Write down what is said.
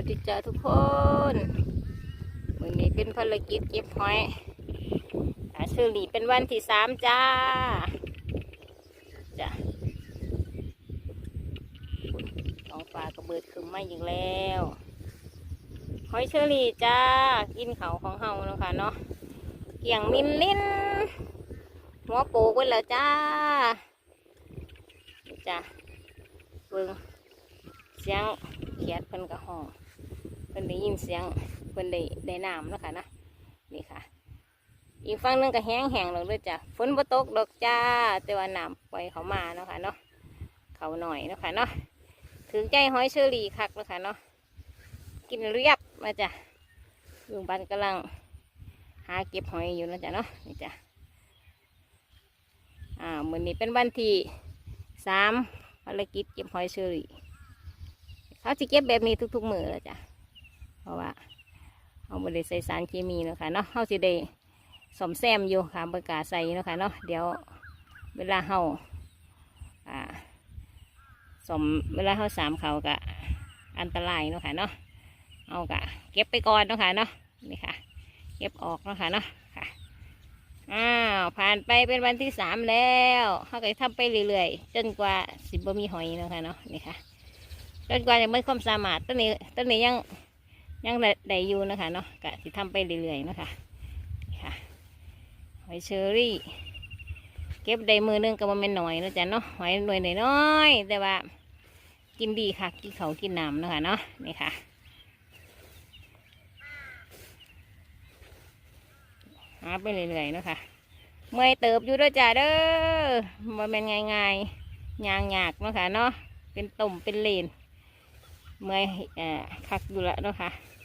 วัสดีจ้าทุกคนวันนี้เป็นภารกิจเก็บหอยอาชื่อหลีเป็นวันที่สามจ้า จ้ะท้องฟ้าก็เบิดขึ้นมาอีกแล้วหอยเชอรี่จ้า กินเขาของเฮาเนาะคะเนาะเกี่ยงมินลินหัวโปกไว้แล้วจ้า จ้ะเบิ่งเสียงเขียดเพิ่นกระห้อง พิ่นได้ยินเสียงเพิ่นได้ได้น้ำแล้วค่ะนะนี่ค่ะ อีกฝั่งหนึงก็แห้งแห้งแล้วด้วยจ้ะฝนบ่ตกดอกจ้า แต่ว่าน้ำปล่อยเขามาเนาะค่ะเนาะเขาหน่อยเนาะค่ะเนาะถึงใจหอยเชอรี่คักเนาะค่ะเนาะกินเรียบมาจ้ะลุงบันกำลังหาเก็บหอยอยู่นะจ้ะเนาะนี่จ้ะอ่ามือนี้เป็นวันที่สามภารกิจเก็บหอยเชอรี่เขาจะเก็บแบบนี้ทุกๆมือแล้วจ้ะ ราะว่าเขาบริใส่สารเคมีเนาะค่ะเนาะเขาจะได้สมแซมอยู่ค่ะบรกล้าใส่เนาะค่ะเนาะเดี๋ยวเวลาเขาอ่าสมเวลาเขาสามเขากะอันตรายเนาะค่ะเนาะเอากะเก็บไปก่อนเนาะค่ะเนาะนี่ค่ะ เก็บออกเนาะค่ะเนาะค่ะอ้าวผ่านไปเป็นวันที่สามแล้วเขาก็ทำไปเรื่อยๆจนกว่าสิบบ่มีหอยเนาะค่ะเนาะนี่ค่ะจนกว่าจะไม่ความสามารถต้นนี้ต้นนี้ยัง ยังได้อยู่นะคะเนาะกะสิทำไปเรื่อยๆนะคะค่ะหอยเชอรี่ เก็บได้มือนึงก็บ่แมันหน่อยนะจ๊ะเนาะหอยหน่วยน้อยแต่ว่า กินดีค่ะ กินเขากินน้ำนะคะเนาะนี่ค่ะหาไปเรื่อยๆนะคะเมื่อยเติบอยู่ด้วยจ้ะเด้อมาเป็นง่ายๆยางยากนะคะเนาะเป็นตุ่มเป็นเลน เมื่อยอ่อคักอยู่แล้วเนาะค่ะ